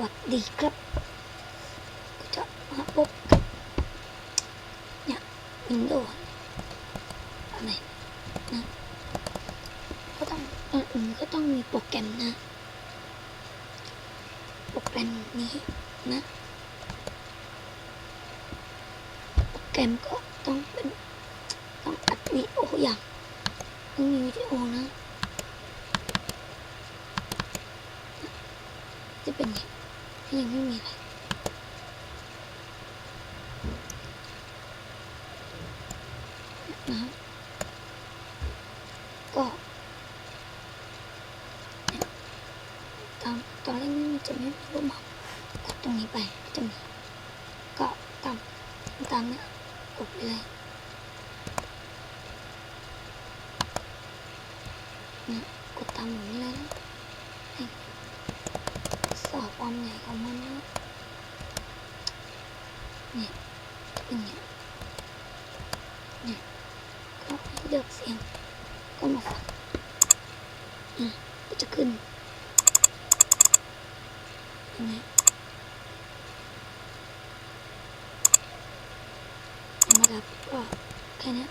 วัสดีครับก็จะมาพบกับเนี่ยวินโดว์อะไรนะก็ต้องอนอื่นก็ต้องมีโปรแกรมนะ โปรแกรมนี้นะ โปรแกรมก็ต้องเป็นต้องอัดวิดีโออย่างต้องมีวิดีโอนะจะเป็นไง ยังไม่มีอะไรนะครับก็เนี่ยตามตอนแรกไม่มีจะไม่รูปหมอกกดตรงนี้ไปจะมีก็ตามตามเนี่ยกดไปเลยนี่ยกดตามแบบนี้เลย สอความใหญ่ของมันนะเนี่ยเป็นอย่างเนี่ยก็เลือกเสียงก็มาฟังอะก็จะขึ้นเห็นไหมธรรมดาก็แค่นี้